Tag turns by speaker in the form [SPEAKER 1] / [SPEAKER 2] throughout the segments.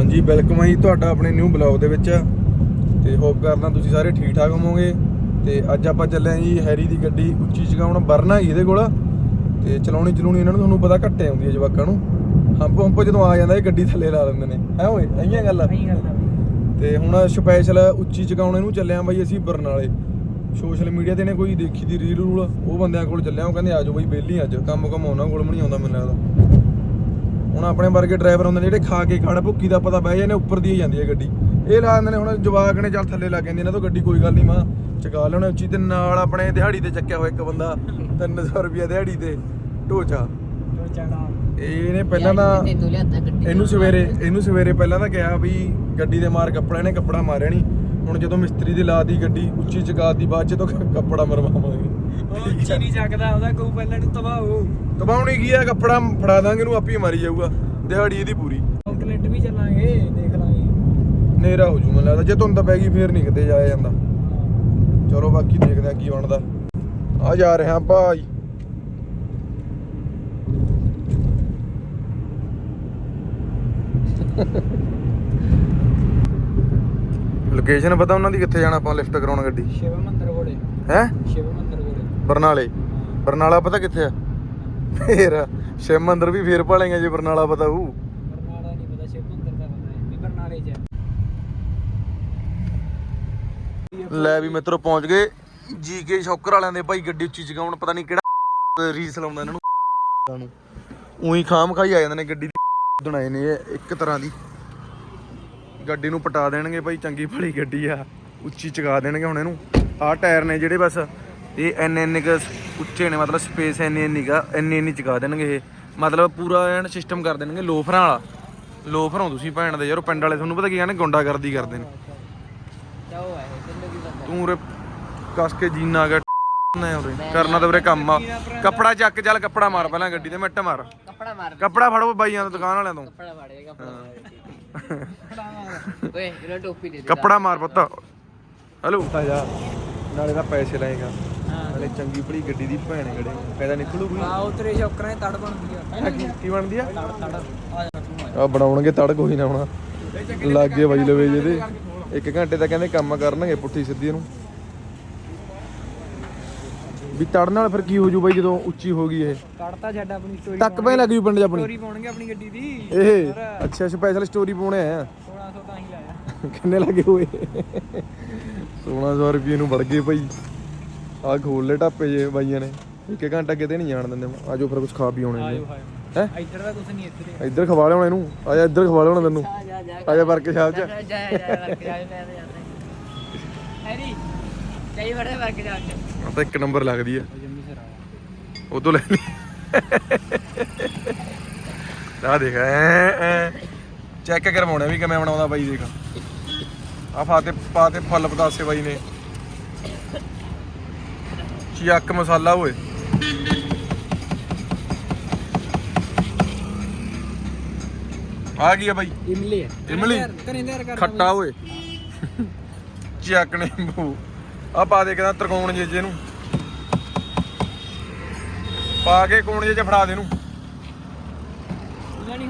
[SPEAKER 1] ਹਾਂਜੀ ਵੈਲਕਮ ਹੈ ਜੀ ਤੁਹਾਡਾ ਆਪਣੇ ਨਿਊ ਬਲੌਗ ਦੇ ਵਿੱਚ। ਤੇ ਹੋਪ ਕਰਦਾ ਤੁਸੀਂ ਸਾਰੇ ਠੀਕ ਠਾਕ ਹੋਵੋਗੇ। ਤੇ ਅੱਜ ਆਪਾਂ ਚੱਲੇ ਹਾਂ ਜੀ ਹੈਰੀ ਦੀ ਗੱਡੀ ਉੱਚੀ ਚਗਾਉਣ ਵਰਨਾ ਜੀ ਇਹਦੇ ਕੋਲ। ਤੇ ਚਲਾਉਣੀ ਚਲਾਉਣੀ ਇਹਨਾਂ ਨੂੰ ਤੁਹਾਨੂੰ ਪਤਾ ਘੱਟੇ ਆਉਂਦੀ ਹੈ ਜਵਾਕਾਂ ਨੂੰ। ਹੰਪ ਹੰਪ ਜਦੋਂ ਆ ਜਾਂਦਾ ਇਹ ਗੱਡੀ ਥੱਲੇ ਲਾ ਲੈਂਦੇ ਨੇ। ਹੈ ਓਏ ਐਈਆਂ ਗੱਲਾਂ
[SPEAKER 2] ਆ?
[SPEAKER 1] ਤੇ ਹੁਣ ਸਪੈਸ਼ਲ ਉੱਚੀ ਚਗਾਉਣੇ ਨੂੰ ਚੱਲੇ ਆਂ ਬਾਈ ਅਸੀਂ ਬਰਨਾਲੇ। ਸੋਸ਼ਲ ਮੀਡੀਆ ਤੇ ਨੇ ਕੋਈ ਦੇਖੀ ਦੀ ਰੀਲ ਰੂਲ ਉਹ ਬੰਦਿਆਂ ਕੋਲ ਚੱਲਿਆ ਉਹ ਕਹਿੰਦੇ ਆਜੋ ਬਾਈ ਬੇਲੀ ਅੱਜ। ਕੰਮ ਕੰਮ ਉਹਨਾਂ ਕੋਲ ਵੀ ਨਹੀਂ ਆਉਂਦਾ ਮੈਨੂੰ ਲੱਗਦਾ। ਹੁਣ ਆਪਣੇ ਵਰਗੇ ਡਰਾਈਵਰ ਹੁੰਦੇ ਨੇ ਜਿਹੜੇ ਖਾ ਕੇ ਖਾਣ ਭੁੱਕੀ ਦਾ ਪਤਾ ਬਹਿ ਜਾਂਦੇ ਉੱਪਰ ਦੀ ਹੀ ਜਾਂਦੀ ਹੈ ਗੱਡੀ। ਇਹ ਲਾ ਦਿੰਦੇ ਨੇ ਹੁਣ ਜਵਾਕ ਨੇ ਚੱਲ ਥੱਲੇ ਲੱਗ ਜਾਂਦੀ ਇਹਨਾਂ ਤੋਂ ਗੱਡੀ ਕੋਈ ਗੱਲ ਨਹੀਂ ਮਾਂ। ਚਕਾ ਲੈਣੇ ਉੱਚੀ ਤੇ ਨਾਲ ਆਪਣੇ ਦਿਹਾੜੀ ਤੇ ਚੱਕਿਆ ਹੋਇਆ ਇੱਕ ਬੰਦਾ 300 ਰੁਪਿਆ ਦਿਹਾੜੀ ਤੇ ਢੋਚਾ। ਇਹਨੇ ਪਹਿਲਾਂ ਤਾਂ ਇਹਨੂੰ ਸਵੇਰੇ ਇਹਨੂੰ ਸਵੇਰੇ ਪਹਿਲਾਂ ਤਾਂ ਕਿਹਾ ਵੀ ਗੱਡੀ ਦੇ ਮਾਰ ਕੱਪੜਾ ਇਹਨੇ ਕੱਪੜਾ ਮਾਰਿਆ ਨਹੀਂ ਹੁਣ ਜਦੋਂ ਮਿਸਤਰੀ ਦੀ ਲਾਤੀ ਗੱਡੀ ਉੱਚੀ ਚਕਾਤੀ ਬਾਅਦ ਚ ਤੋਂ ਕੱਪੜਾ ਮਰਵਾਵਾਂਗੇ।
[SPEAKER 2] ਉਹ ਚੀਨੀ ਚੱਕਦਾ ਉਹਦਾ ਕਹੂ ਪਹਿਲਾਂ ਨੂੰ ਤਬਾਹ।
[SPEAKER 1] ਤਬਾਉਣੀ ਕੀ ਆ? ਕੱਪੜਾ ਫੜਾ ਦਾਂਗੇ ਇਹਨੂੰ ਆਪੇ ਮਾਰੀ ਜਾਊਗਾ। ਦਿਹਾੜੀ ਇਹਦੀ ਪੂਰੀ।
[SPEAKER 2] ਆਊਟਲੈਟ ਵੀ ਚੱਲਾਂਗੇ ਦੇਖ ਲਾਂਗੇ।
[SPEAKER 1] ਨੇਰਾ ਹੋ ਜੂ ਮੈਨੂੰ ਲੱਗਦਾ। ਜੇ ਧੁੰਦ ਪੈ ਗਈ ਫੇਰ ਨਹੀਂ ਕਿਤੇ ਜਾਇਆ ਜਾਂਦਾ। ਚਲੋ ਬਾਕੀ ਦੇਖਦੇ ਆ ਕੀ ਬਣਦਾ। ਆ ਜਾ ਰਹੇ ਹਾਂ ਭਾਈ। ਲੋਕੇਸ਼ਨ ਪਤਾ ਉਹਨਾਂ ਦੀ ਕਿੱਥੇ ਜਾਣਾ ਆਪਾਂ ਲਿਫਟ ਕਰਾਉਣ ਗੱਡੀ?
[SPEAKER 2] ਸ਼ਿਵ ਮੰਦਰ ਕੋਲੇ।
[SPEAKER 1] ਹੈ?
[SPEAKER 2] ਸ਼ਿਵ ਮੰਦਰ ਕੋਲੇ।
[SPEAKER 1] ਬਰਨਾਲੇ। ਬਰਨਾਲਾ ਪਤਾ ਕਿੱਥੇ ਆ? ਫੇਰ ਸ਼ਿਵ ਮੰਦਰ ਵੀ ਫੇਰ ਭਾਲੇਗਾ ਜੇ ਬਰਨਾਲਾ ਪਤਾ ਹੋਊ।
[SPEAKER 2] ਬਰਨਾਲਾ ਨਹੀਂ ਪਤਾ ਸ਼ਿਵ ਮੰਦਰ ਦਾ ਪਤਾ ਹੈ ਵੀ ਬਰਨਾਲੇ 'ਚ
[SPEAKER 1] ਲੈ ਵੀ ਮਿੱਤਰੋ ਪਹੁੰਚ ਗਏ ਜੀਕੇ ਸ਼ੌਕਰ ਵਾਲਿਆਂ ਦੇ ਭਾਈ ਗੱਡੀ ਉੱਚੀ ਚਗਾਉਣ ਪਤਾ ਨਹੀਂ ਕਿਹੜਾ ਰੀਸ ਲਾਉਂਦਾ ਇਹਨਾਂ ਨੂੰ। ਉਹੀ ਖਾਮ ਖਾਈ ਆ ਜਾਂਦੇ ਨੇ ਗੱਡੀ ਦੀ। ਬਣਾਏ ਨੇ ਇੱਕ ਤਰ੍ਹਾਂ ਦੀ। ਗੱਡੀ ਨੂੰ ਪਟਾ ਦੇਣਗੇ ਭਾਈ ਚੰਗੀ ਭਲੀ ਗੱਡੀ ਆ। ਉੱਚੀ ਚਗਾ ਦੇਣਗੇ ਹੁਣ ਇਹਨੂੰ। ਆਹ ਟਾਇਰ ਨੇ ਜਿਹੜੇ ਬਸ ਇਹ ਐਨੇ ਐਨੇ ਕੁ ਉੱਚੇ ਨੇ ਮਤਲਬ ਸਪੇਸ ਐਨੀ ਐਨੀ ਗਾ ਐਨੀ ਐਨੀ ਚਗਾ ਦੇਣਗੇ ਇਹ। ਮਤਲਬ ਪੂਰਾ ਐਨ ਸਿਸਟਮ ਕਰ ਦੇਣਗੇ ਲੋਫਰਾਂ ਵਾਲਾ। ਲੋਫਰੋਂ ਤੁਸੀਂ ਭੈਣ ਦੇ ਯਾਰ ਪਿੰਡ ਵਾਲੇ ਤੁਹਾਨੂੰ ਪਤਾ ਕੀ ਕਹਿੰਦੇ ਗੁੰਡਾਗਰਦੀ ਕਰਦੇ ਨੇ। ਤੂੰ ਉਰੇ ਕੱਸ ਕੇ ਜੀਨਾ ਗਿਆ ਨਾ ਉਰੇ। ਕਰਨਾ ਤਾਂ ਉਰੇ ਕੰਮ ਆ। ਕੱਪੜਾ ਚੱਕ ਚੱਲ ਕੱਪੜਾ ਮਾਰ ਪਹਿਲਾਂ ਗੱਡੀ ਤੇ ਮਿੱਟ ਮਾਰ।
[SPEAKER 3] ਕੱਪੜਾ ਮਾਰ।
[SPEAKER 1] ਕੱਪੜਾ ਫੜੋ ਬਾਈਆਂ ਤੋਂ ਦੁਕਾਨ ਵਾਲਿਆਂ ਤੋਂ।
[SPEAKER 3] ਕੱਪੜਾ ਮਾਰੇ ਕੱਪੜਾ ਓਏ ਇਹਨਾਂ ਟੋਪੀ ਦੇ ਦੇ
[SPEAKER 1] ਕੱਪੜਾ ਮਾਰ ਪੁੱਤ। ਹਲੋ। ਆ ਜਾ ਨਾਲੇ ਤਾਂ ਪੈਸੇ ਲਾਏਗਾ। ਨਾਲੇ ਚੰਗੀ ਭਲੀ ਗੱਡੀ ਦੀ ਭੈਣ ਖੜੇ ਫਾਇਦਾ ਨਿਕਲੂਗੀ।
[SPEAKER 2] ਆ ਉਤਰੇ ਸ਼ੌਕਰਾਂ ਦੀ ਤੜ ਬਣਦੀ ਆ।
[SPEAKER 1] ਕੀ- ਕੀ ਬਣਦੀ ਆ?
[SPEAKER 2] ਤੜ ਤੜ। ਆ ਜਾ ਤੂੰ
[SPEAKER 1] ਆ ਬਣਾਉਣਗੇ ਤੜ ਕੋਈ ਨਾ ਹੋਣਾ। ਲੱਗੇ ਬਾਈ ਲਵੇ ਜਿਹਦੇ। ਇੱਕ ਘੰਟੇ ਤਾਂ ਕਹਿੰਦੇ ਕੰਮ ਕਰਨਗੇ ਪੁੱਠੀ ਸਿੱਧੀ ਨੂੰ ਵੀ ਤੜ ਨਾਲ ਫਿਰ ਕੀ ਹੋ ਜੂ ਬਾਈ ਜਦੋਂ ਉੱਚੀ ਹੋ ਗਈ ਇਹ
[SPEAKER 2] ਕੱਢਤਾ ਛੱਡ ਆਪਣੀ ਸਟੋਰੀ
[SPEAKER 1] ਟੱਕ ਪੈ ਲੱਗ ਜੂ ਪਿੰਡ 'ਚ ਆਪਣੀ
[SPEAKER 2] ਸਟੋਰੀ ਪਾਉਣਗੇ ਆਪਣੀ ਗੱਡੀ ਦੀ
[SPEAKER 1] ਇਹ ਅੱਛਾ ਸਪੈਸ਼ਲ ਸਟੋਰੀ ਪਾਉਣੇ ਆ
[SPEAKER 2] 1600 ਤਾਂ ਹੀ ਲਾਇਆ
[SPEAKER 1] ਕਿੰਨੇ ਲੱਗੇ ਹੋਏ 1600 ਰੁਪਏ ਨੂੰ ਵੜ ਗਏ ਭਾਈ ਆ ਖੋਲ ਲੈ ਟਾਪੇ ਜੇ ਬਾਈਆਂ ਨੇ ਇੱਕ ਘੰਟਾ ਕਿਤੇ ਨਹੀਂ ਜਾਣ ਦਿੰਦੇ ਆਜੋ ਫਿਰ ਕੁਝ ਖਾ ਪੀ ਆਉਣੇ ਨੇ
[SPEAKER 2] ਹਾਏ
[SPEAKER 1] ਹੈ
[SPEAKER 2] ਇੱਧਰ ਦਾ ਕੁਛ ਨਹੀਂ ਇੱਧਰ
[SPEAKER 1] ਇੱਧਰ ਖਵਾ ਲਿਆਉਣਾ ਇਹਨੂੰ ਆਜਾ ਇੱਧਰ ਖਵਾ ਲਿਆਉਣਾ ਤੈਨੂੰ
[SPEAKER 3] ਆ ਜਾ ਜਾ
[SPEAKER 1] ਆਜਾ ਵਰਕ ਸ਼ਾਪ 'ਚ
[SPEAKER 3] ਜਾ ਜਾ ਜਾ ਵਰਕ ਜਾ ਮੈਂ ਤਾਂ ਜਾਂਦਾ
[SPEAKER 2] ਹੈਰੀ
[SPEAKER 3] ਕਈ ਬੜੇ ਵਰਕ ਜਾ ਕੇ।
[SPEAKER 1] ਆ ਤਾਂ ਇੱਕ ਨੰਬਰ ਲੱਗਦੀ ਆ। ਤੋਂ ਲੈ ਲਈ। ਆ ਦੇਖ ਐ ਚੈੱਕ ਕਰਵਾਉਣਾ ਵੀ ਕਿਵੇਂ ਬਣਾਉਂਦਾ ਬਾਈ ਦੇਖ। ਆ ਫਾਤੇ ਪਾਤੇ ਫੁੱਲ ਪਤਾਸੇ ਬਾਈ ਨੇ। ਚੱਕ ਮਸਾਲਾ ਓਏ। ਆ ਗਿਆ ਬਾਈ?
[SPEAKER 2] ਇਮਲੀ। ਹੈ
[SPEAKER 1] ਇਮਲੀ?
[SPEAKER 2] ਕਰ
[SPEAKER 1] ਖੱਟਾ ਓਏ। ਚੱਕ ਨਿੰਬੂ। ਆ ਪਾ ਦੇ ਕਿਦਾ ਤਰਕੋਣ ਜੇ ਜੇ ਨੂੰ। ਪਾ ਕੇ ਕੋਣ ਜੇ ਚ ਫੜਾ ਦੇ ਨੂੰ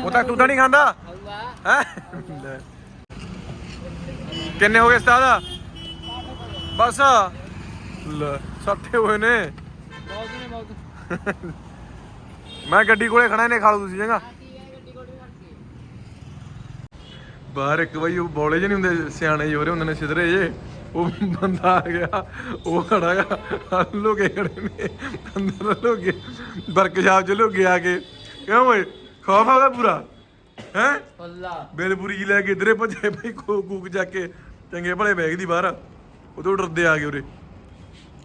[SPEAKER 1] ਉਹ ਤਾਂ ਤੂੰ ਤਾਂ ਨਹੀਂ ਖਾਂਦਾ। ਹੈ? ਕਿੰਨੇ ਹੋ ਗਏ ਉਸਤਾਦ? ਬਸ। ਲੈ ਸੱਠੇ ਹੋਏ ਨੇ। ਮੈਂ ਗੱਡੀ ਕੋਲੇ ਖੜਾ ਨੇ ਖਾ ਲਓ ਤੁਸੀਂ ਚੰਗਾ। ਬਾਹਰ ਇੱਕ ਵਾਰੀ ਉਹ ਬੋਲੇ ਜਿਹੇ ਨਹੀਂ ਹੁੰਦੇ ਸਿਆਣੇ ਰਹੇ ਹੁੰਦੇ ਨੇ ਸਿਧਰੇ ਜੇ ਉਹ ਬੰਦਾ ਆ ਗਿਆ ਉਹ ਖੜਾ ਆ ਲੋਕੇ ਖੜੇ ਨੇ ਅੰਦਰ ਲੋਕੇ ਵਰਕਸ਼ਾਪ ਚ ਲੋਕੇ ਆ ਕੇ। ਕਿਉਂ ਓਏ ਖੌਫ ਆ ਉਹਦਾ ਪੂਰਾ? ਹੈ?
[SPEAKER 3] ਅੱਲਾ।
[SPEAKER 1] ਬੇਲਪੁਰੀ ਜੀ ਲੈ ਕੇ ਇਧਰੇ ਭੱਜੇ ਭਾਈ ਕੂਕ ਜਾ ਕੇ ਚੰਗੇ ਭਲੇ ਬੈਗ ਦੀ ਬਾਹਰ। ਉਦੋਂ ਡਰਦੇ ਆ ਗਏ ਉਰੇ।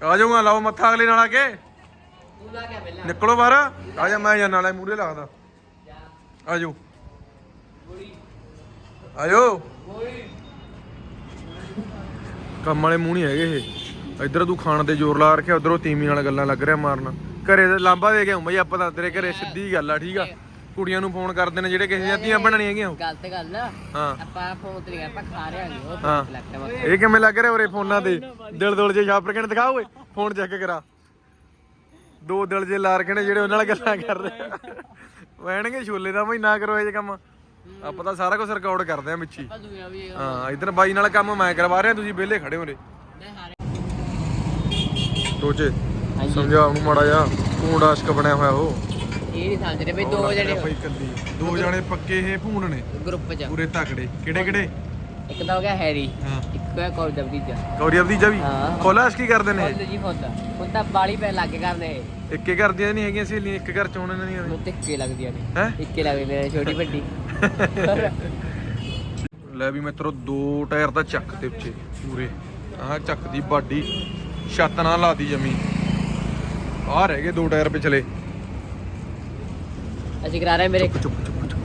[SPEAKER 1] ਆ ਜਾਊਗਾ ਲਾਓ ਮੱਥਾ ਅਗਲੇ ਨਾਲ ਆ ਕੇ।
[SPEAKER 3] ਤੂੰ ਲਾ ਕੇ ਪਹਿਲਾਂ।
[SPEAKER 1] ਨਿਕਲੋ ਬਾਹਰ। ਆ ਜਾ ਮੈਂ ਜਾਣ ਵਾਲਾ ਮੂਰੇ ਲੱਗਦਾ ਆ ਜਾਓ। ਆ ਜਾਓ। ਕੰਮ ਵਾਲੇ ਮੂੰਹ ਨਹੀਂ ਹੈਗੇ ਇਹ। ਇੱਧਰ ਤੂੰ ਖਾਣ ਤੇ ਜ਼ੋਰ ਲਾ ਰੱਖਿਆ ਉਧਰੋਂ ਤੀਮੀ ਨਾਲ ਗੱਲਾਂ ਲੱਗ ਰਿਹਾ ਮਾਰਨ। ਘਰੇ ਤੇ ਲਾਂਬਾ ਦੇ ਕੇ ਆਉਂ ਬਈ ਆਪਾਂ ਤਾਂ ਤੇਰੇ ਘਰੇ ਸਿੱਧੀ ਗੱਲ ਆ ਠੀਕ ਆ? ਕੁੜੀਆਂ ਨੂੰ ਫੋਨ ਕਰਦੇ ਨੇ ਜਿਹੜੇ ਕਿਸੇ ਜਾਂਦੀਆਂ ਬਣਨੀਆਂ ਹੈਗੀਆਂ। ਉਹ।
[SPEAKER 3] ਗਲਤ ਗੱਲ ਆ।
[SPEAKER 1] ਹਾਂ।
[SPEAKER 3] ਆਪਾਂ ਫੋਨ ਤੇ ਆਪਾਂ ਖਾ ਰਹੇ ਹਾਂ ਉਹ
[SPEAKER 1] ਹਾਂ।
[SPEAKER 3] ਲੱਗਦਾ ਵਾ
[SPEAKER 1] ਇਹ ਕਿਵੇਂ ਲੱਗ ਰਿਹਾ ਉਰੇ ਫੋਨਾਂ ਤੇ? ਦਿਲ ਦੁਲ ਜੇ ਛਾਪ ਕੇ ਦਿਖਾ ਓਏ ਫੋਨ ਚੈੱਕ ਕਰਾ। ਦੋ ਦਿਲ ਜੇ ਲਾ ਰਖੇ ਨੇ ਜਿਹੜੇ ਉਹਨਾਂ ਨਾਲ ਗੱਲਾਂ ਕਰ ਰਹੇ ਵਹਿਣਗੇ ਛੋਲੇ ਦਾ ਬਈ ਨਾ ਕਰੋ ਇਹ ਕੰਮ। ਆਪਾਂ ਤਾਂ ਸਾਰਾ ਕੁਝ ਰਿਕਾਰਡ ਕਰਦੇ ਆ ਵਿੱਚ ਹੀ
[SPEAKER 3] ਆਪਾਂ ਦੂਆ ਵੀ
[SPEAKER 1] ਹਾਂ ਇਧਰ ਬਾਈ ਨਾਲ ਕੰਮ ਮੈਂ ਕਰਵਾ ਰਿਹਾ ਤੁਸੀਂ ਵਿਹਲੇ ਖੜੇ ਹੋਰੇ। ਟੋਚੇ ਸਮਝਾ ਉਹਨੂੰ ਮਾੜਾ ਜਾ ਤੂੰ ਆਸ਼ਕ ਬਣਿਆ ਹੋਇਆ ਉਹ।
[SPEAKER 3] ਇਹ ਨਹੀਂ ਸਮਝਦੇ ਬਈ ਦੋ ਜਣੇ
[SPEAKER 1] ਭਾਈ ਕੱਲੀ ਦੋ ਜਣੇ ਪੱਕੇ ਇਹ ਭੂਣ ਨੇ।
[SPEAKER 3] ਗਰੁੱਪ ਚ।
[SPEAKER 1] ਪੂਰੇ ਤਕੜੇ। ਕਿਹੜੇ ਕਿਹੜੇ?
[SPEAKER 3] ਇੱਕ ਤਾਂ ਹੋ ਗਿਆ ਹੈਰੀ।
[SPEAKER 1] ਹਾਂ।
[SPEAKER 3] ਇੱਕ ਹੋਇਆ ਕੌਲ ਜਬਦੀਜਾ
[SPEAKER 1] ਗੌਰੀ ਅਬਦੀਜਾ ਵੀ?
[SPEAKER 3] ਹਾਂ।
[SPEAKER 1] ਕੋਲਾਸ਼ ਕੀ ਕਰਦੇ ਨੇ
[SPEAKER 3] ਕੌਲ ਜੀ ਹੁੰਦਾ ਹੁਣ ਤਾਂ ਬਾਲੀ ਪੈ ਲੱਗ ਕਰਦੇ
[SPEAKER 1] ਇੱਕੇ ਕਰਦੀਆਂ ਨਹੀਂ ਹੈਗੀਆਂ ਸਹੇਲੀਆਂ ਇੱਕ ਘਰ ਚ ਹੋਣ ਇਹਨਾਂ ਦੀਆਂ
[SPEAKER 3] ਤਿੱਕੇ ਲੱਗਦੀਆਂ ਨੇ।
[SPEAKER 1] ਹੈ?
[SPEAKER 3] ਇੱਕੇ ਲੱਗਦੇ ਨੇ ਛੋਟੀ ਵੱਡੀ।
[SPEAKER 1] ਲੈ ਵੀ ਮਿੱਤਰੋ ਦੋ ਟਾਇਰ ਤਾਂ ਚੱਕ ਤੇ ਉੱਚੇ ਪੂਰੇ। ਆਹ ਚੱਕ ਦੀ ਬਾਡੀ ਛੱਤ ਨਾਲ ਲਾਦੀ ਜਮੀ। ਆਹ ਰਹਿ ਗਏ ਦੋ ਟਾਇਰ ਪਿਛਲੇ।
[SPEAKER 3] ਅਸੀਂ ਕਰਾ ਰਹੇ ਮੇਰੇ।
[SPEAKER 1] ਚੁੱਪ ਚੁੱਪ ਚੁੱਪ ਚੁੱਪ।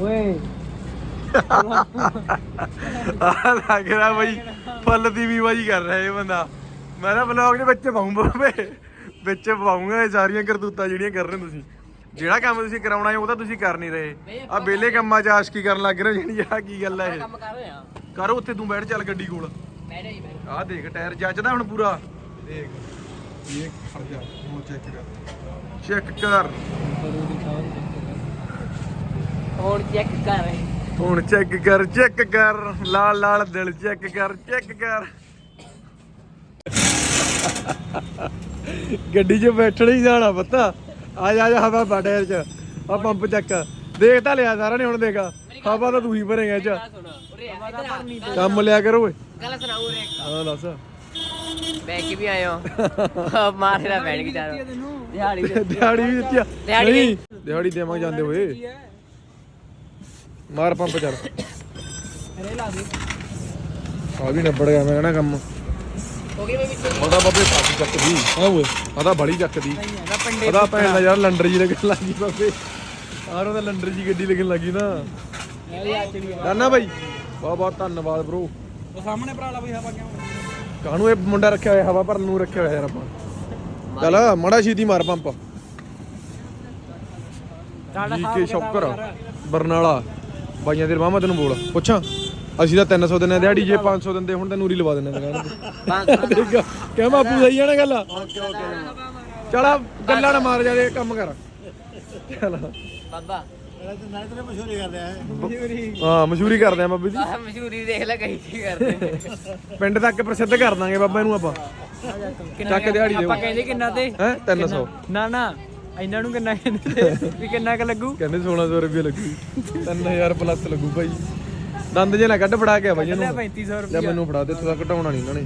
[SPEAKER 2] ਓਏ।
[SPEAKER 1] ਆਹ ਲੱਗ ਰਿਹਾ ਬਈ ਫੁੱਲ ਦੀ ਵੀ ਬਾਜੀ ਕਰ ਰਿਹਾ ਇਹ ਬੰਦਾ। ਮੈਂ ਨਾ ਵਲੌਗ ਦੇ ਵਿੱਚ ਪਾਉਂ ਬਾਬੇ ਵਿੱਚ ਪਾਉਂਗਾ ਇਹ ਸਾਰੀਆਂ ਕਰਤੂਤਾਂ ਜਿਹੜੀਆਂ ਕਰ ਰਹੇ ਹੋ ਤੁਸੀਂ। ਜਿਹੜਾ ਕੰਮ ਤੁਸੀਂ ਕਰਾਉਣਾ ਹੈ ਉਹ ਤਾਂ ਤੁਸੀਂ ਕਰ ਨਹੀਂ ਰਹੇ। ਆ ਬੇਲੇ ਕੰਮਾਂ 'ਚ ਆਸ਼ਕੀ ਕਰਨ ਲੱਗ ਰਹੇ ਹੋ ਜਿਹੜੀ ਆ ਕੀ ਗੱਲ ਹੈ ਇਹ?
[SPEAKER 3] ਕੰਮ ਕਰ ਰਹੇ ਆ
[SPEAKER 1] ਕਰ ਉੱਥੇ ਤੂੰ ਬੈਠ ਚੱਲ ਗੱਡੀ ਕੋਲ।
[SPEAKER 3] ਬੈਠੇ ਹੀ ਬੈਠੇ।
[SPEAKER 1] ਆਹ ਦੇਖ ਟਾਇਰ ਜੱਜਦਾ ਹੁਣ ਪੂਰਾ। ਦੇਖ ਇਹ ਖੜ ਜਾ ਹੁਣ ਚੈੱਕ ਕਰ। ਚੈੱਕ ਕਰ।
[SPEAKER 3] ਹੁਣ ਚੈੱਕ ਕਰ। ਰਹੇ
[SPEAKER 1] ਹੁਣ ਚੈੱਕ ਕਰ ਚੈੱਕ ਕਰ। ਲਾਲ ਲਾਲ ਦਿਲ ਚੈੱਕ ਕਰ ਚੈੱਕ ਕਰ। ਗੱਡੀ 'ਚ ਬੈਠਣਾ ਹੀ ਜਾਣਾ ਪਤਾ। ਆ ਜਾ ਜਾ ਹਵਾ ਟਾਇਰ 'ਚ। ਆ ਪੰਪ ਚੱਕ। ਦੇਖ ਤਾਂ ਲਿਆ ਸਾਰਾ ਨੇ ਹੁਣ ਦੇਖਾ। ਹਵਾ ਤਾਂ ਤੂੰ ਹੀ ਭਰੇਗਾ 'ਚ।
[SPEAKER 3] ਸੁਣ
[SPEAKER 1] ਕੰਮ ਲਿਆ ਕਰ ਓਏ।
[SPEAKER 3] ਗੱਲ ਸੁਣਾਉ ਉਰੇ ਇੱਕ।
[SPEAKER 1] ਹਾਂ ਦੱਸ।
[SPEAKER 3] ਬੈ ਕੇ ਵੀ ਆਇਓ। ਮਾਰੇ ਦਾ ਕੇ ਜਾ ਦਿਹਾੜੀ
[SPEAKER 1] ਦਿਹਾੜੀ ਵੀ ਦਿੱਤੀ
[SPEAKER 3] ਦਿਹਾੜੀ
[SPEAKER 1] ਦਿਹਾੜੀ ਦੇਵਾਂਗੇ ਜਾਂਦੇ ਹੋਏ। ਮਾਰ ਪੰਪ ਚੱਲ।
[SPEAKER 2] ਅਰੇ ਲਾ ਦੇ।
[SPEAKER 1] ਆ ਵੀ ਨਿਬੜ ਗਿਆ ਮੈਂ ਕਹਿੰਦਾ ਕੰਮ।
[SPEAKER 3] ਹੋ ਗਈ ਮੈਂ ਵਿੱਚ
[SPEAKER 1] ਉਹਦਾ ਬਾਬੇ ਚੱਕਦੀ। ਹਾਂ ਓਏ। ਆਦਾ ਬੜੀ ਚੱਕਦੀ।
[SPEAKER 2] ਇਹਦਾ ਪੰਡੇ
[SPEAKER 1] ਉਹਦਾ ਭੈਣ ਦਾ ਯਾਰ ਲੰਡਰ ਜੀ ਲੱਗਣ ਲੱਗੀ ਬਾਬੇ। ਆਰ ਉਹਦਾ ਲੰਡਰ ਜੀ ਗੱਡੀ ਲੱਗਣ ਲੱਗੀ ਨਾ।
[SPEAKER 2] ਆ।
[SPEAKER 1] ਨਾਨਾ ਬਾਈ। ਬਹੁਤ ਬਹੁਤ ਧੰਨਵਾਦ ਬ్రో
[SPEAKER 2] ਉਹ ਸਾਹਮਣੇ ਭਰਾ ਲਾ ਬਈ ਹਵਾ ਕਿਉਂ
[SPEAKER 1] ਕਾਹਨੂੰ ਇਹ ਮੁੰਡਾ ਰੱਖਿਆ ਹੋਇਆ ਹਵਾ ਭਰਨ ਨੂੰ ਰੱਖਿਆ ਹੋਇਆ ਯਾਰ ਆਪਾਂ। ਚੱਲ ਮੜਾ ਛੀਤੀ ਮਾਰ ਪੰਪ। ਜੀ ਕੇ ਸ਼ੌਕਰ ਬਰਨਾਲਾ। ਬਾਈਆਂ ਦੇ ਮਾਮਾ ਤੈਨੂੰ ਬੋਲ। ਪੁੱਛਾਂ? ਅਸੀਂ ਤਾਂ 300 ਦਿੰਨੇ ਦਿਹਾੜੀ ਜੇ 500 ਦਿੰਦੇ ਹੁਣ ਤੈਨੂੰ ਰੀ ਲਵਾ ਦਿੰਨੇ ਦੁਕਾਨ ਤੇ। ਆ ਕਿਆ ਬਾਪੂ ਸਹੀ ਆ ਨਾ ਗੱਲ। ਚਲ ਆ ਗੱਲਾਂ ਨਾ ਮਾਰ ਜਾ ਦੇ ਕੰਮ ਕਰ। ਚੱਲ।
[SPEAKER 3] ਬਾਬਾ।
[SPEAKER 1] ਹਾਂ ਮਸ਼ਹੂਰੀ ਕਰਦੇ ਆ ਬਾਬੇ ਦੀ
[SPEAKER 3] ਆਹ ਮਸ਼ਹੂਰੀ ਦੇਖ ਲੈ ਕਹੀ ਕੀ ਕਰਦੇ ਨੇ।
[SPEAKER 1] ਪਿੰਡ ਤੱਕ ਪ੍ਰਸਿੱਧ ਕਰ ਦਾਂਗੇ ਬਾਬਾ ਇਹਨੂੰ ਆਪਾਂ। ਚੱਕ ਦਿਹਾੜੀ ਦਿਓ।
[SPEAKER 2] ਆਪਾਂ ਕਹਿੰਦੇ ਕਿੰਨਾ ਤੇ?
[SPEAKER 1] ਹੈ 300
[SPEAKER 2] ਨਾ ਨਾ ਇਹਨਾਂ ਨੂੰ ਕਿੰਨਾ ਕਹਿੰਦੇ? ਵੀ ਕਿੰਨਾ ਕੁ ਲੱਗੂ?
[SPEAKER 1] ਕਹਿੰਦੇ 1600 ਰੁਪਏ ਲੱਗੂ। 3000 ਪਲੱਸ ਲੱਗੂ ਭਾਈ। ਦੰਦ ਜੇ ਨਾ ਕੱਢ ਫੜਾ ਕੇ ਆ ਬਾਈ ਇਹਨੂੰ।
[SPEAKER 2] 3500
[SPEAKER 1] ਲੈ
[SPEAKER 2] ਰੁਪਏ
[SPEAKER 1] ਮੈਨੂੰ ਫੜਾ ਦੇ ਥੋੜਾ ਘਟਾਉਣਾ ਨਹੀਂ ਇਹਨਾਂ ਨੇ।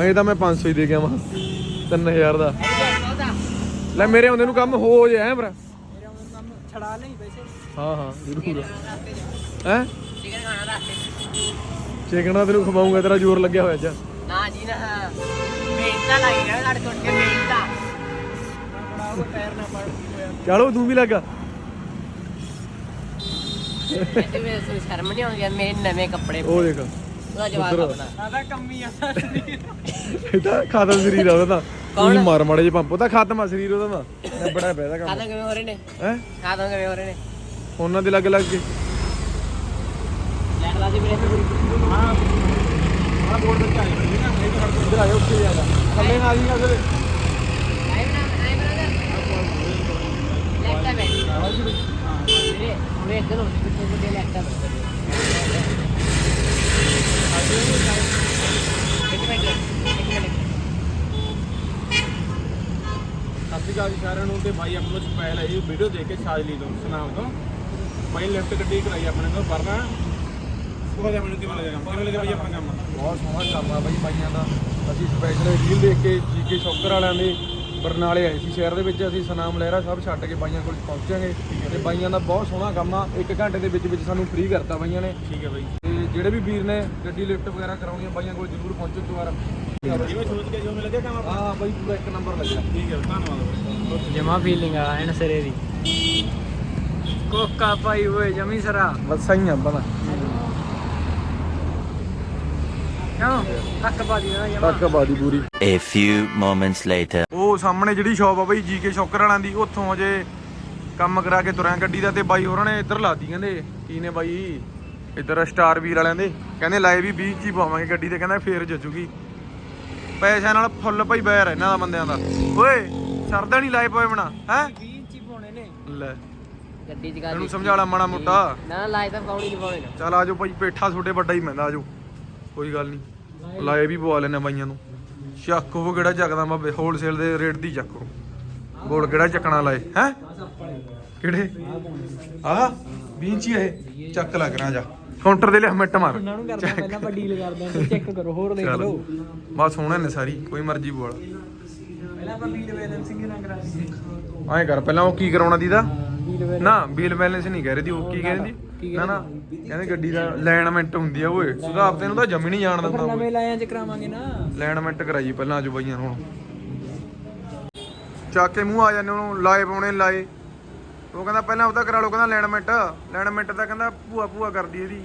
[SPEAKER 1] ਅਜੇ ਤਾਂ ਮੈਂ 500 ਹੀ ਦੇ ਗਿਆ ਵਾ 3000 ਦਾ। ਲੈ ਮੇਰੇ ਆਉਂਦੇ ਨੂੰ ਕੰਮ ਹੋ ਜਾਏ ਐ ਭਰਾ?
[SPEAKER 2] ਛੜਾ ਲਈ ਪੈਸੇ।
[SPEAKER 1] ਹਾਂ ਹਾਂ ਜ਼ਰੂਰ। ਹੈ?
[SPEAKER 3] ਚਿਕਨ ਖਾਣਾ ਰਾਤੇ
[SPEAKER 1] ਚਿਕਨਾ ਤੈਨੂੰ ਖਵਾਉਂਗਾ ਤੇਰਾ ਜ਼ੋਰ ਲੱਗਿਆ ਹੋਇਆ ਅੱਜ।
[SPEAKER 3] ਨਾ ਜੀ ਨਾ। ਮਿਹਨਤਾਂ ਲਾਈ ਨਾ ਲੜ ਕੇ
[SPEAKER 2] ਨਾ ਪੜ
[SPEAKER 1] ਚਲੋ ਤੂੰ ਵੀ ਲੱਗਾ
[SPEAKER 3] ਤੇ ਮੇਰੇ ਤੋਂ ਸ਼ਰਮ ਨਹੀਂ ਆਉਂਦੀ ਯਾਰ ਮੇਰੇ ਨਵੇਂ ਕੱਪੜੇ
[SPEAKER 1] ਉਹ ਦੇਖ।
[SPEAKER 3] ਉਹਦਾ ਜਵਾਬ
[SPEAKER 1] ਉੱਧਰ।
[SPEAKER 3] ਆਪਣਾ।
[SPEAKER 2] ਆਦਾ ਕੰਮੀ ਆ
[SPEAKER 1] ਇਹ ਤਾਂ ਖਾਤਮ ਸਰੀਰ ਆ ਉਹਦਾ ਤਾਂ। ਤੂੰ ਮਾਰ ਮਾੜੇ ਜੇ ਪੰਪ ਉਹਦਾ ਖਾਤਮਾ ਸਰੀਰ ਉਹਦਾ ਤਾਂ। ਬੜਾ ਪੈਦਾ ਕੰਮ।
[SPEAKER 3] ਖਾਦੋਂ ਕਿਵੇਂ ਹੋ ਰਹੇ ਨੇ?
[SPEAKER 1] ਹੈ?
[SPEAKER 3] ਖਾਦੋਂ ਕਿਵੇਂ ਹੋ ਰਹੇ ਨੇ?
[SPEAKER 1] ਉਹਨਾਂ ਦੇ ਲੱਗ ਲੱਗ ਕੇ।
[SPEAKER 3] ਲੈ ਲਾ ਜੀ ਮੇਰੇ
[SPEAKER 2] ਹਾਂ ਆ ਬੋਰਡ ਵਿੱਚ ਇਹ ਤਾਂ ਇੱਧਰ ਆਇਓ ਉੱਥੇ ਜ਼ਿਆਦਾ ਥੱਲੇ ਨਾ ਆ ਜੀ ਅਗਰ
[SPEAKER 3] ਆਈ ਬਣਾ। ਆਈ ਬਣਾ ਲੈਟਾ ਬੈਠ। ਨੂੰ
[SPEAKER 4] ਸਤਿ ਸ਼੍ਰੀ ਅਕਾਲ ਜੀ ਸਾਰਿਆਂ ਨੂੰ ਤੇ ਬਾਈ ਆਪਣੇ ਕੋਲ ਸਪੈਲ ਹੈ ਜੀ ਵੀਡੀਓ ਦੇਖ ਕੇ ਸਾਜ ਲਈ ਤੋਂ ਸੁਨਾਮ ਤੋਂ। ਬਾਈ ਲੈਫਟ ਗੱਡੀ ਕਰਾਈ ਆਪਣੇ ਕੋਲ ਵਰਨਾ ਉਹ ਦਾ ਮੈਨੂੰ ਕਿਵੇਂ ਲੱਗਿਆ ਕੰਮ? ਕਿਵੇਂ ਲੱਗਿਆ ਬਾਈ ਆਪਣਾ ਕੰਮ?
[SPEAKER 1] ਬਹੁਤ ਸੋਹਣਾ ਕੰਮ ਆ ਬਾਈ ਬਾਈਆਂ ਦਾ। ਅਸੀਂ ਸਪੈਸ਼ਲ ਰੀਲ ਦੇਖ ਕੇ ਜੀਕੇ ਸ਼ੌਕਰ ਵਾਲਿਆਂ ਦੇ ਬਰਨਾਲੇ ਆਏ ਸੀ ਸ਼ਹਿਰ ਦੇ ਵਿੱਚ ਅਸੀਂ ਸਨਾਮ ਲਹਿਰਾ ਸਭ ਛੱਡ ਕੇ ਬਾਈਆਂ ਕੋਲ ਪਹੁੰਚਾਂਗੇ ਤੇ ਬਾਈਆਂ ਦਾ ਬਹੁਤ ਸੋਹਣਾ ਕੰਮ ਆ। ਇੱਕ ਘੰਟੇ ਦੇ ਵਿੱਚ ਵਿੱਚ ਸਾਨੂੰ ਫ੍ਰੀ ਕਰਤਾ ਬਾਈਆਂ ਨੇ।
[SPEAKER 4] ਠੀਕ ਹੈ ਬਾਈ।
[SPEAKER 1] ਤੇ ਜਿਹੜੇ ਵੀ ਵੀਰ ਨੇ ਗੱਡੀ ਲਿਫਟ ਵਗੈਰਾ ਕਰਾਉਣੀ ਬਾਈਆਂ ਕੋਲ ਜ਼ਰੂਰ ਪਹੁੰਚੋ ਇੱਕ ਵਾਰ।
[SPEAKER 4] ਜਿਵੇਂ ਸੋਚ ਕੇ ਜੋ ਮਿਲ ਲੱਗਿਆ ਕੰਮ
[SPEAKER 1] ਹਾਂ ਬਾਈ ਪੂਰਾ ਇੱਕ ਨੰਬਰ ਲੱਗਿਆ।
[SPEAKER 4] ਠੀਕ ਹੈ ਧੰਨਵਾਦ
[SPEAKER 2] ਜਮਾ ਫੀਲਿੰਗ ਆ ਐਨ ਸਿਰੇ ਦੀ। ਕੋਕਾ ਪਾਈ ਹੋਏ ਜਮੀ ਸਰਾ।
[SPEAKER 1] ਬਸ ਸਹੀ ਆ ਬਣਾ
[SPEAKER 2] ਕਿਉਂ ਹੱਕ ਪਾ ਦੀ ਨਾ ਜਮਾ।
[SPEAKER 1] ਤੱਕ ਬਾਦੀ ਪੂਰੀ।
[SPEAKER 5] A few moments later.
[SPEAKER 1] ਉਹ ਸਾਹਮਣੇ ਜਿਹੜੀ ਸ਼ਾਪ ਆ ਬਾਈ ਜੀਕੇ ਸ਼ੌਕਰ ਵਾਲਿਆਂ ਦੀ ਉੱਥੋਂ ਅਜੇ ਕੰਮ ਕਰਾ ਕੇ ਤੁਰਿਆ ਗੱਡੀ ਦਾ ਤੇ ਬਾਈ ਹੋਰਾਂ ਨੇ ਇੱਧਰ ਲਾਤੀ ਕਹਿੰਦੇ ਕੀ ਨੇ ਬਾਈ? ਇੱਧਰ ਸਟਾਰ ਵੀਰ ਵਾਲਿਆਂ ਦੇ। ਕਹਿੰਦੇ ਲਾਏ ਵੀ 20 ਚ ਹੀ ਪਾਵਾਂਗੇ ਗੱਡੀ ਤੇ ਕਹਿੰਦਾ ਫੇਰ ਜੱਜੂਗੀ। ਪੈਸਿਆਂ ਨਾਲ ਫੁੱਲ ਭਾਈ ਬੈਰ ਇਹਨਾਂ ਦਾ ਬੰਦਿਆਂ ਦਾ। ਓਏ ਸਰਦਾ ਨਹੀਂ ਲਾਏ ਪਏ ਬਣਾ ਹੈ?
[SPEAKER 2] 20 ਇੰਚੀ ਪਾਉਣੇ ਨੇ।
[SPEAKER 1] ਲੈ
[SPEAKER 3] ਗੱਡੀ ਚ ਗਾ
[SPEAKER 1] ਇਹਨੂੰ ਸਮਝਾ ਲਾ ਮਾੜਾ ਮੋਟਾ।
[SPEAKER 3] ਨਾ ਲਾਏ ਤਾਂ ਪਾਉਣੀ ਨਹੀਂ ਪਾਉਣੇ
[SPEAKER 1] ਚੱਲ ਆਜੋ ਭਾਈ ਪੇਠਾ ਛੋਟੇ ਵੱਡਾ ਹੀ ਮੈਂਦਾ ਆਜੋ ਕੋਈ ਗੱਲ ਨਹੀਂ। ਲਾਏ ਵੀ ਪਵਾ ਲੈਣੇ ਬਾਈਆਂ ਨੂੰ। ਚੱਕ ਉਹ ਕਿਹੜਾ ਚੱਕਦਾ ਬਾਬੇ? ਹੋਲਸੇਲ ਦੇ ਰੇਟ ਦੀ ਚੱਕੋ ਬੋਲ ਕਿਹੜਾ ਚੱਕਣਾ ਲਾਏ? ਹੈ? ਕਿਹੜੇ? ਆਹ 20 ਇੰਚੀ ਇਹ। ਚੱਕ ਲੱਗ ਰਾਂ ਜਾ। ਕਾਊਂਟਰ ਦੇ ਲਿਆ ਮਿੰਟ ਮਾਰ।
[SPEAKER 2] ਉਹਨਾਂ ਨੂੰ ਕਰਦਾ ਪਹਿਲਾਂ ਆਪਾਂ ਡੀਲ ਕਰਦੇ ਹਾਂ ਚੈੱਕ ਕਰੋ ਹੋਰ ਦੇਖ
[SPEAKER 1] ਚੱਲ।
[SPEAKER 2] ਲਓ।
[SPEAKER 1] ਬਸ ਸੋਹਣੇ ਨੇ ਸਾਰੀ ਕੋਈ ਮਰਜ਼ੀ ਬੋਲ
[SPEAKER 2] ਪਹਿਲਾਂ ਆਪਾਂ ਬੀਲ ਬੈਲੈਂਸਿੰਗ ਨਾ ਕਰਾ ਲਈਏ
[SPEAKER 1] ਐਂ ਕਰ ਪਹਿਲਾਂ ਉਹ ਕੀ ਕਰਾਉਣਾ ਦੀਦਾ? ਨਾ ਬਿਲ ਬੈਲੈਂਸ ਨਹੀਂ ਕਹਿ ਰਹੀ ਦੀ ਉਹ ਕੀ ਕਹਿੰਦੀ ਨਾ ਨਾ ਕਹਿੰਦੇ ਗੱਡੀ ਦਾ ਲੈਣਮੈਂਟ ਹੁੰਦੀ ਆ ਓਏ। ਸੁਧਾਰ ਤੇ ਇਹਨੂੰ ਤਾਂ ਜਮੀ ਨਹੀਂ ਜਾਣ ਦਿੰਦਾ ਓਏ
[SPEAKER 2] ਨਵੇਂ ਲਾਇਆਂ ਚ ਕਰਾਵਾਂਗੇ ਨਾ।
[SPEAKER 1] ਲੈਣਮੈਂਟ ਕਰਾਈ ਪਹਿਲਾਂ ਆਜੋ ਬਾਈਆਂ ਹੁਣ। ਚੱਕ ਕੇ ਮੂੰਹ ਆ ਜਾਂਦੇ ਉਹਨੂੰ ਲਾਏ ਪਾਉਣੇ ਲਾਏ। ਉਹ ਕਹਿੰਦਾ ਪਹਿਲਾਂ ਉਹਦਾ ਕਰਾ ਲਓ ਕਹਿੰਦਾ ਲੈਣਮੈਂਟ ਲੈਣਮੈਂਟ ਦਾ ਕਹਿੰਦਾ ਭੂਆ ਭੂਆ ਕਰਦੀ ਇਹਦੀ।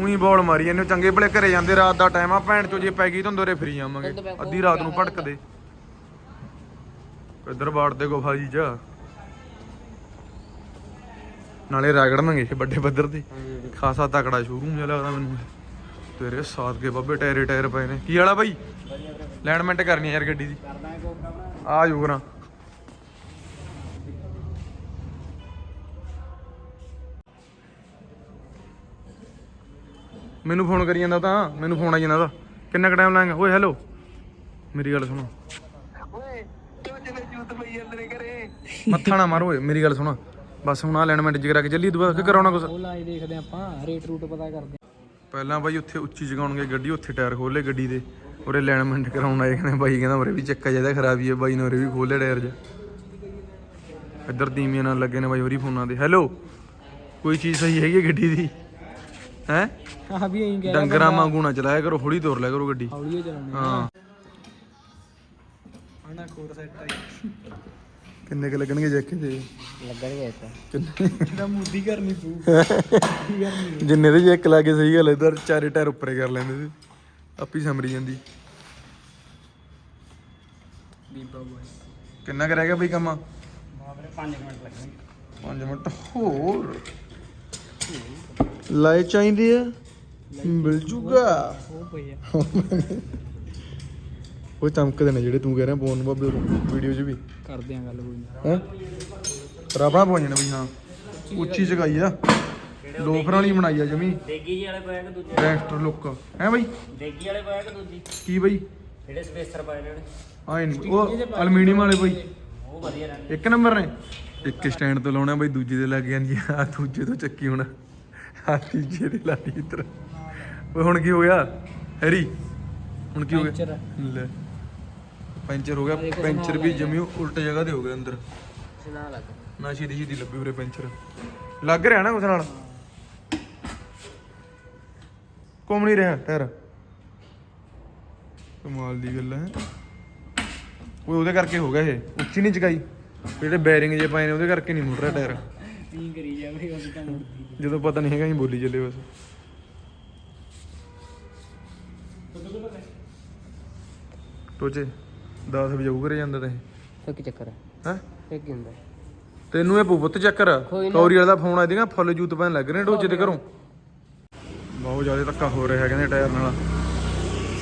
[SPEAKER 1] ਉਹੀ ਬੋਲ ਮਾਰੀ ਇਹਨੂੰ ਚੰਗੇ ਭਲੇ ਘਰੇ ਜਾਂਦੇ ਰਾਤ ਦਾ ਟਾਈਮ ਆ ਭੈਣ ਚੋ ਜੇ ਪੈ ਗਈ ਤਾਂ ਦੋਰੇ ਫਿਰੀ ਜਾਵਾਂਗੇ। ਅੱਧੀ ਰਾਤ ਨੂੰ ਭਟਕਦੇ। ਇੱਧਰ ਬਾੜ ਤੇ ਗੁਫਾ ਜੀ ਚ ਨਾਲੇ ਰਗੜਨਗੇ ਇਹ ਵੱਡੇ ਪੱਧਰ ਤੇ। ਖਾਸਾ ਤਕੜਾ ਸ਼ੋਰੂਮ ਜਿਹਾ ਲੱਗਦਾ ਮੈਨੂੰ। ਇਹ। ਤੇਰੇ ਸਾਥ ਕੇ ਬੱਬੇ ਟਾਇਰੇ ਟਾਇਰ ਪਏ ਨੇ। ਕੀ ਵਾਲਾ ਬਾਈ? ਲੈਂਡਮੈਂਟ ਕਰਨੀ ਆ ਯਾਰ ਗੱਡੀ ਦੀ। ਆ ਜੂ ਕਰਾਂ। ਮੈਨੂੰ ਫੋਨ ਕਰੀ ਜਾਂਦਾ ਤਾਂ। ਮੈਨੂੰ ਫੋਨ ਆਈ ਜਾਂਦਾ ਉਹਦਾ ਕਿੰਨਾ ਕੁ ਟਾਈਮ ਲਾਂਗਾ ਓਏ ਹੈਲੋ ਮੇਰੀ ਗੱਲ ਸੁਣੋ। ਮੱਥਾ ਨਾ ਮਾਰੋ ਓਏ ਮੇਰੀ ਗੱਲ ਸੁਣੋ। ਬਸ ਹੁਣ ਆ ਲੈਣਮੈਂਟ ਜਿਗਰਾ ਕੇ ਚੱਲੀ ਦੁਬਾਰਾ ਕਿ ਕਰਾਉਣਾ ਕੁਛ?
[SPEAKER 2] ਉਹ ਲਾਏ ਦੇਖਦੇ ਆਪਾਂ ਰੇਟ ਰੂਟ ਪਤਾ ਕਰਦੇ
[SPEAKER 1] ਪਹਿਲਾਂ ਬਾਈ ਉੱਥੇ ਉੱਚੀ ਜਗਾਉਣਗੇ ਗੱਡੀ ਉੱਥੇ ਟਾਇਰ ਖੋਲੇ ਗੱਡੀ ਦੇ। ਉਰੇ ਲੈਣਮੈਂਟ ਕਰਾਉਣ ਆਏ ਕਹਿੰਦੇ ਬਾਈ ਕਹਿੰਦਾ ਉਰੇ ਵੀ ਚੱਕਾ ਜ਼ਿਆਦਾ ਖਰਾਬੀ ਹੈ ਬਾਈ ਨੇ ਉਰੇ ਵੀ ਖੋਲੇ ਟਾਇਰ ਜਾ ਇੱਧਰ ਦੀਮੀਆਂ ਨਾਲ ਲੱਗੇ ਨੇ ਬਾਈ ਹੋਰੀ ਫੋਨਾਂ ਦੇ ਹੈਲੋ ਕੋਈ ਚੀਜ਼ ਸਹੀ ਹੈਗੀ ਹੈ ਗੱਡੀ ਦੀ? ਹੈ?
[SPEAKER 2] ਆ ਵੀ ਐਂ ਕਹਿ
[SPEAKER 1] ਡੰਗਰਾਂ ਵਾਂਗੂ ਨਾ ਚਲਾਇਆ ਕਰੋ ਹੌਲੀ ਤੋਰ ਲਿਆ ਕਰੋ ਗੱਡੀ।
[SPEAKER 2] ਹੌਲੀ ਹੋ ਚਲਾਉਣੇ
[SPEAKER 1] ਹਾਂ।
[SPEAKER 2] ਆਣਾ ਕੋਰ ਸੈੱਟ ਆਈ
[SPEAKER 1] ਕਿੰਨੇ ਕ ਲੱਗਣਗੇ ਜੈਕੇ ਦੇ
[SPEAKER 3] ਲੱਗਣਗੇ ਇੱਥੇ।
[SPEAKER 1] ਕਿੰਨੇ
[SPEAKER 2] ਇਹਦਾ ਮੂਦੀ ਕਰਨੀ ਕਰਨੀ
[SPEAKER 1] ਜਿੰਨੇ ਦੇ ਜੈਕ ਲਾ ਕੇ ਸਹੀ ਗੱਲ ਹੈ, ਇੱਧਰ ਚਾਰੇ ਟਾਇਰ ਉੱਪਰੇ ਕਰ ਲੈਂਦੇ ਤੇ ਆਪੀ ਸਮਰੀ ਜਾਂਦੀ।
[SPEAKER 2] ਬੀਬਾ ਬੋਏ।
[SPEAKER 1] ਕਿੰਨਾ ਕੁ ਰਹਿ ਗਿਆ ਬਈ ਕੰਮ?
[SPEAKER 2] ਬਾਬਰੇ 5 ਮਿੰਟ ਲੱਗਣਗੇ।
[SPEAKER 1] 5 ਮਿੰਟ ਹੋਰ। ਲਾਈ ਚਾਹੀਦੀ ਆ। ਮਿਲ ਜੂਗਾ।
[SPEAKER 2] ਉਹ ਪਈ ਆ।
[SPEAKER 1] ਉਹ ਚਮਕਦੇ ਨੇ ਜਿਹੜੇ ਤੂੰ ਕਹਿ ਰਿਹਾ ਫੋਨ ਬਾਬੇ ਵੀਡੀਓ 'ਚ ਵੀ।
[SPEAKER 2] ਕਰਦੇ ਆ ਗੱਲ ਕੋਈ ਨਾ।
[SPEAKER 1] ਹੈ? ਪਰ ਆਪਣਾ ਪਹੁੰਚ ਜਾਣਾ ਬਈ ਹਾਂ। ਉੱਚੀ ਜਗਾਈ ਆ। ਲੋਫਰਾਂ ਵਾਲੀ ਬਣਾਈ ਆ ਜਮੀ।
[SPEAKER 3] ਦੇਗੀ ਜੀ ਵਾਲੇ ਪਾਏ ਕਿ ਦੂਜੇ?
[SPEAKER 1] ਗੈਂਗਸਟਰ ਲੁੱਕ ਹੈ ਬਈ?
[SPEAKER 3] ਦੇਗੀ ਵਾਲੇ ਪਾਏ ਕਿ ਦੂਜੀ?
[SPEAKER 1] ਕੀ ਬਈ?
[SPEAKER 3] ਜਿਹੜੇ ਸਪੇਸਰ ਪਾਏ ਨੇ ਉਹਨੇ
[SPEAKER 1] ਆਏ ਨਹੀਂ ਉਹ ਅਲਮੀਨੀਅਮ ਵਾਲੇ ਬਈ।
[SPEAKER 3] ਉਹ ਵਧੀਆ ਰਹਿੰਦੇ।
[SPEAKER 1] ਇੱਕ ਨੰਬਰ ਨੇ। ਇੱਕ ਸਟੈਂਡ ਤੋਂ ਲਾਉਣਾ ਬਈ ਦੂਜੇ ਦੇ ਲੱਗ ਜਾਂਦੀ ਆ। ਦੂਜੇ ਤੋਂ ਚੱਕੀ ਹੁਣ। ਆ ਤੀਜੇ ਦੇ ਲਾਈ ਇੱਧਰ। ਓਏ ਹੁਣ ਕੀ ਹੋ ਗਿਆ? ਹੈਰੀ ਹੁਣ ਕੀ ਹੋ ਗਿਆ। ਲੈ। ਪੈਂਚਰ ਹੋ ਗਿਆ ਪੈਂਚਰ ਵੀ ਜਮੀ ਉਲਟ ਜਗ੍ਹਾ ਤੇ ਹੋ ਗਿਆ ਅੰਦਰ।
[SPEAKER 3] ਸੁਣਾ ਲੱਗ
[SPEAKER 1] ਨਾ ਛੇਤੀ ਛੇਤੀ ਲੱਭੀ ਉਰੇ ਪੈਂਚਰ। ਲੱਗ ਰਿਹਾ ਨਾ ਉਸ ਨਾਲ? ਘੁੰਮ ਨਹੀਂ ਰਿਹਾ ਟਾਇਰ ਕਮਾਲ ਦੀ ਗੱਲ ਹੈ। ਉਹ ਉਹਦੇ ਕਰਕੇ ਹੋ ਗਿਆ ਇਹ। ਉੱਚੀ ਨਹੀਂ ਚਕਾਈ ਜਿਹੜੇ ਬੈਰਿੰਗ ਜੇ ਪਏ ਨੇ ਉਹਦੇ ਕਰਕੇ ਨਹੀਂ ਮੁੜ ਰਿਹਾ ਟਾਇਰ।
[SPEAKER 2] ਕੀ ਕਰੀ ਜਾਵੇ ਉਹ ਤਾਂ ਮੁੜਦੀ
[SPEAKER 1] ਜਦੋਂ ਪਤਾ ਨਹੀਂ ਹੈਗਾ ਹੀ ਬੋਲੀ ਚੱਲੇ ਬਸ। ਟੋਚੇ 10 ਵਜੇ ਘਰੇ ਜਾਂਦਾ ਤਾਂ
[SPEAKER 3] ਫਿਰ ਕੀ ਚੱਕਰ ਹੈ?
[SPEAKER 1] ਹੈ?
[SPEAKER 3] ਇਹ ਕੀ ਹੁੰਦਾ?
[SPEAKER 1] ਤੈਨੂੰ ਇਹ ਪੁੱਤ ਚੱਕਰ
[SPEAKER 3] ਕੋਈ ਨਾ।
[SPEAKER 1] ਕੌਰੀ ਵਾਲਾ ਦਾ ਫੋਨ ਆ ਦੇਗਾ ਫੁੱਲ ਜੂਤ ਪੈਣ ਲੱਗ ਰਹੇ ਨੇ ਢੋਚੇ ਘਰੋਂ। ਬਹੁਤ ਜ਼ਿਆਦਾ ਧੱਕਾ ਹੋ ਰਿਹਾ ਕਹਿੰਦੇ ਟਾਇਰ ਨਾਲ।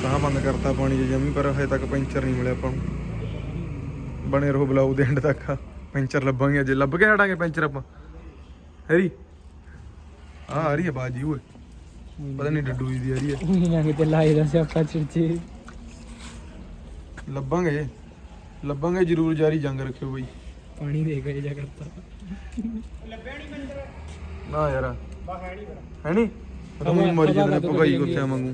[SPEAKER 1] ਸਾਹ ਬੰਦ ਕਰਤਾ ਪਾਣੀ ਚ ਜਮੀ ਪਰ ਹਜੇ ਤੱਕ ਪੈਂਚਰ ਨਹੀਂ ਮਿਲਿਆ ਆਪਾਂ ਨੂੰ। ਬਣੇ ਰਹੋ ਬਲਾਉ ਦੇ ਐਂਡ ਤੱਕ। ਪੈਂਚਰ ਲੱਭਾਂਗੇ ਅੱਜ। ਲੱਭ ਕੇ ਹਟਾਂਗੇ ਪੈਂਚਰ ਆਪਾਂ। ਹੈਰੀ? ਆ ਆ ਰਹੀ ਹੈ ਬਾਜੀ ਓਏ। ਪਤਾ ਨਹੀਂ ਡੱਡੂ ਜੀ ਦੀ ਆ। ਰਹੀ ਹੈ
[SPEAKER 2] ਉਹੀ ਨਾ ਕਿਤੇ ਲਾਏ ਦਾ ਸਿਆਪਾ ਚਿੜਚੇ
[SPEAKER 1] ਲੱਭਾਂਗੇ। ਲੱਭਾਂਗੇ ਜ਼ਰੂਰ ਜਾਰੀ ਜੰਗ ਰੱਖਿਓ ਬਈ।
[SPEAKER 2] ਪਾਣੀ ਦੇ ਗਏ ਜਾ ਕਰਤਾ
[SPEAKER 1] ਨਾ ਯਾਰ। ਹੈ ਨਹੀਂ ਰਮੂ ਮਰ ਜਾਂਦੇ ਨੇ ਭਗਾਈ ਕੁੱਤਿਆਂ ਵਾਂਗੂ।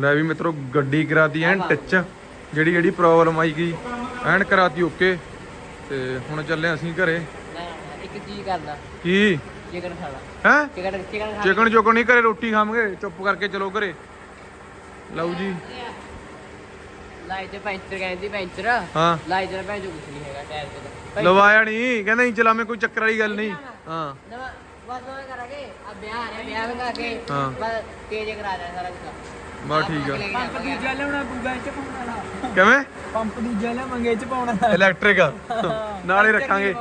[SPEAKER 1] ਲੈ ਵੀ ਮਿੱਤਰੋ ਗੱਡੀ ਕਰਾਤੀ ਐਨ ਟੱਚ। ਜਿਹੜੀ ਜਿਹੜੀ ਪ੍ਰੋਬਲਮ ਆਈ ਗਈ ਐਨ ਕਰਾਤੀ ਓਕੇ। ਤੇ ਹੁਣ ਚੱਲੇ ਅਸੀਂ ਘਰੇ।
[SPEAKER 3] ਨਾ ਇੱਕ ਚੀਜ਼ ਕਰਦਾ
[SPEAKER 1] ਕੀ?
[SPEAKER 3] ਚਿਕਨ ਖਾਣਾ
[SPEAKER 1] ਹੈ?
[SPEAKER 3] ਚਿਕਨ ਚਿਕਨ
[SPEAKER 1] ਚੋਕਨ ਨਹੀਂ ਘਰੇ ਰੋਟੀ ਖਾਵਾਂਗੇ ਚੁੱਪ ਕਰਕੇ ਚਲੋ ਘਰੇ। ਲਓ ਜੀ।
[SPEAKER 3] ਲਾਈ ਤੇ ਪੈਂਚਰ ਕਹਿੰਦੀ ਪੈਂਚਰ।
[SPEAKER 1] ਹਾਂ।
[SPEAKER 3] ਲਾਈ ਤੇ ਭੈਣ ਜੋ ਕੁਛ ਨਹੀਂ ਹੈਗਾ ਟਾਇਰ ਤੇ।
[SPEAKER 1] ਲਵਾਇਆ ਨਹੀਂ ਕਹਿੰਦਾ ਨਹੀਂ ਚਲਾਵੇਂ ਕੋਈ ਚੱਕਰ ਵਾਲੀ ਗੱਲ ਨਹੀਂ। ਹਾਂ।
[SPEAKER 3] ਬਸ ਉਹ ਕਰਾਂਗੇ। ਆ ਵਿਆਹ ਆ ਰਿਹਾ ਵਿਆਹ ਆ ਕੇ।
[SPEAKER 1] ਹਾਂ।
[SPEAKER 3] ਬਸ ਤੇਜ਼ ਕਰਾ ਦੇ ਸਾਰਾ ਕੁਝ
[SPEAKER 1] ਬਸ ਠੀਕ ਆ।
[SPEAKER 2] ਪੰਪ ਦੂਜਾ ਲਿਆਉਣਾ ਪੂਗਾ ਇਹ ਚ ਪਾਉਣਾ ਨਾ
[SPEAKER 1] ਕਿਵੇਂ?
[SPEAKER 2] ਪੰਪ ਦੂਜਾ ਲਿਆਵਾਂਗੇ ਇਹ ਚ ਪਾਉਣਾ ਨਾ
[SPEAKER 1] ਇਲੈਕਟ੍ਰਿਕ ਨਾਲੇ ਰੱਖਾਂਗੇ।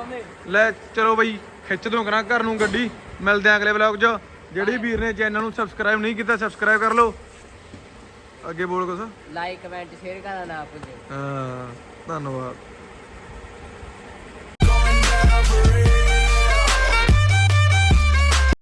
[SPEAKER 1] ਲੈ ਚਲੋ ਬਈ ਖਿੱਚ ਦੋ ਕਰਾਂ ਘਰ ਨੂੰ ਗੱਡੀ। ਮਿਲਦੇ ਆਂ ਅਗਲੇ ਵਲੌਗ 'ਚ। ਜਿਹੜੀ ਵੀਰ ਨੇ ਚੈਨਲ ਨੂੰ ਸਬਸਕ੍ਰਾਈਬ ਨਹੀਂ ਕੀਤਾ ਸਬਸਕ੍ਰਾਈਬ ਕਰ ਲਓ। ਅੱਗੇ ਬੋਲ ਕੁਛ?
[SPEAKER 3] ਲਾਈਕ ਕਮੈਂਟ ਸ਼ੇਅਰ ਕਰਨਾ ਨਾ ਭੁੱਲਿਓ
[SPEAKER 1] ਹਾਂ ਧੰਨਵਾਦ।